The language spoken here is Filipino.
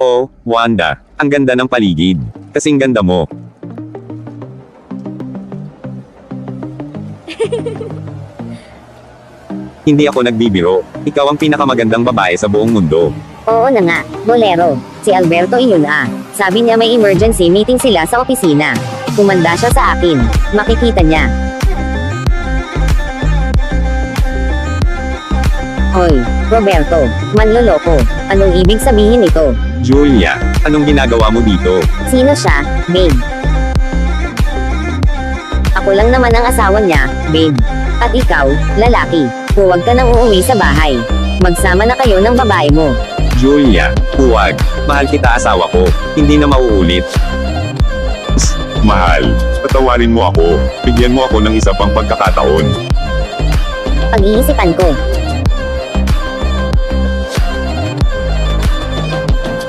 Oh, Wanda, ang ganda ng paligid. Kasing ganda mo. Hindi ako nagbibiro. Ikaw ang pinakamagandang babae sa buong mundo. Oo na nga, bolero. Si Alberto iyon ah. Sabi niya may emergency meeting sila sa opisina. Kumanda siya sa akin. Makikita niya. Hoy, Roberto, manloloko. Anong ibig sabihin nito? Julia, anong ginagawa mo dito? Sino siya, babe? Ako lang naman ang asawa niya, babe. At ikaw, lalaki, huwag ka nang uuwi sa bahay. Magsama na kayo ng babae mo. Julia, huwag. Mahal kita asawa ko. Hindi na mauulit. Mahal, patawarin mo ako. Bigyan mo ako ng isa pang pagkakataon. Pag-iisipan ko.